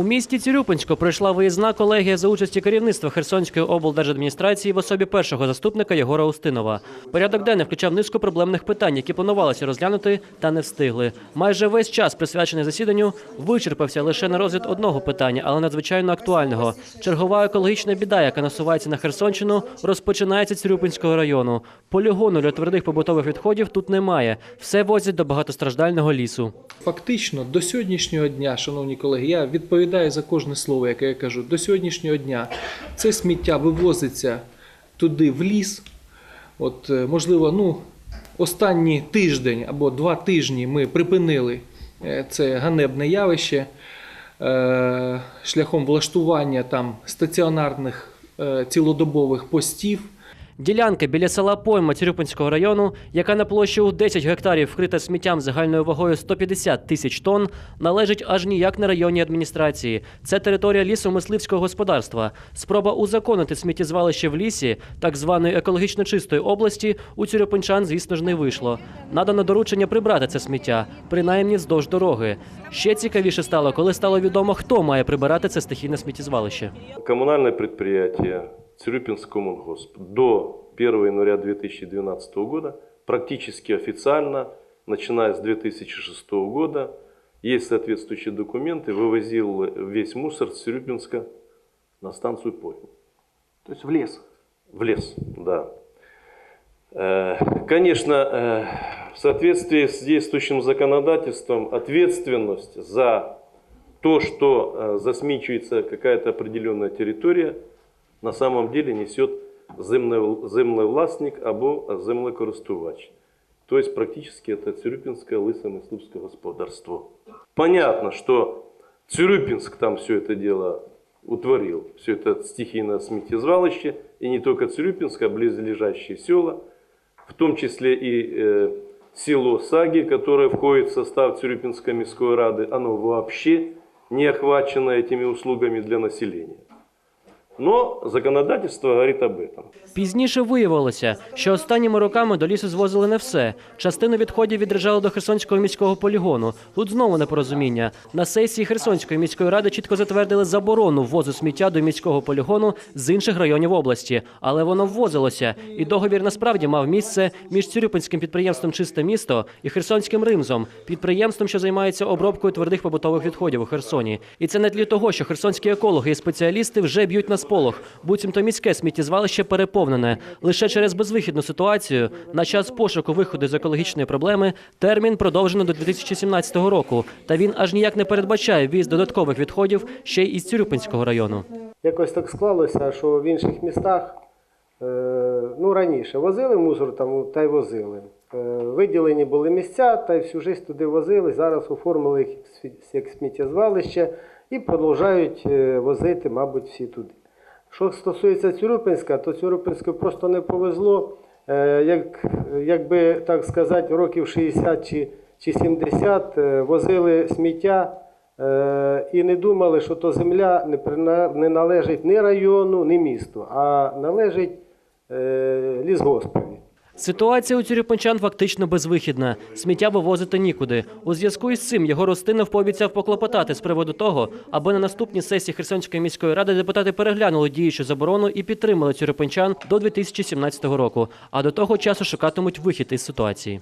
У місті Цюрюпинську пройшла виїзна колегія за участі керівництва Херсонської облдержадміністрації в особі першого заступника Єгора Устинова. Порядок денний включав низку проблемних питань, які планувалося розглянути, та не встигли. Майже весь час, присвячений засіданню, вичерпався лише на розгляд одного питання, але надзвичайно актуального. Чергова екологічна біда, яка насувається на Херсонщину, розпочинається з району. Полігону для твердих побутових відходів тут немає. Все возять до багатостраждального лісу. Фактично, до сьогоднішнього дня, шановні колеги, я відповідаю за кожне слово, яке я кажу. До сьогоднішнього дня це сміття вивозиться туди в ліс. От, е, можливо, ну, останній тиждень або два тижні ми припинили е, це ганебне явище е, шляхом влаштування там стаціонарних цілодобових постів. Ділянка біля села Пойма Цюрюпинського району, яка на площі у 10 гектарів вкрита сміттям загальною вагою 150 тисяч тонн, належить аж ніяк не районній адміністрації. Це територія лісомисливського господарства. Спроба узаконити сміттєзвалище в лісі, так званої екологічно чистої області, у Цюрюпинчан, звісно ж, не вийшло. Надано доручення прибрати це сміття, принаймні вздовж дороги. Ще цікавіше стало, коли стало відомо, хто має прибирати це стихійне сміттєзвалище. Коммунальное предприятие Цюрюпинскомунгосп до 1 января 2012 года практически официально, начиная с 2006 года, есть соответствующие документы, вывозил весь мусор с Цюрюпинска на станцию Пойм. То есть в лес. В лес, да. Э, Конечно, э, в соответствии с действующим законодательством ответственность за то, что э, засмечивается какая-то определенная территория, на самом деле несет земле- землевласник або землекористувач. То есть практически это Цюрюпинское лысомысловское господарство. Понятно, что Цюрюпинск там все это дело утворил, все это стихийное сметтезвалище, и не только Цюрюпинск, а близлежащие села, в том числе и э, село Саги, которое входит в состав Цюрюпинской міської рады, оно вообще не охвачено этими услугами для населения. Но законодательство говорит об этом. Пізніше виявилося, що останніми роками до лісу звозили не все. Частину відходів відряджали до Херсонського міського полігону. Тут знову непорозуміння. На сесії Херсонської міської ради чітко затвердили заборону ввозу сміття до міського полігону з інших районів області, але воно ввозилося. І договір насправді мав місце між Цюрюпинським підприємством Чисте місто і Херсонським Римзом, підприємством, що займається обробкою твердих побутових відходів у Херсоні. І це не для того, що херсонські екологи і спеціалісти вже б'ють на сполох. Буцімто міське сміттєзвалище переповнене. Лише через безвихідну ситуацію на час пошуку виходу з екологічної проблеми термін продовжено до 2017 року. Та він аж ніяк не передбачає ввіз додаткових відходів ще й із Цюрюпинського району. Якось так склалося, що в інших містах е, ну, раніше возили мусор там, та й возили. Е, виділені були місця, та й всю життя туди возили. Зараз оформили їх як сміттєзвалище і продовжують е, возити, мабуть, всі туди. Що стосується Цюрупинська, то Цюрупинську просто не повезло. Е, Як, якби так сказати, років 60 чи, чи 70 е, возили сміття е, і не думали, що то земля не, не належить ні району, ні місту, а належить лісгоспові. Ситуація у Цюрюпинчан фактично безвихідна. Сміття вивозити нікуди. У зв'язку із цим його Ростинов пообіцяв поклопотати з приводу того, аби на наступній сесії Херсонської міської ради депутати переглянули діючу заборону і підтримали Цюрюпинчан до 2017 року. А до того часу шукатимуть вихід із ситуації.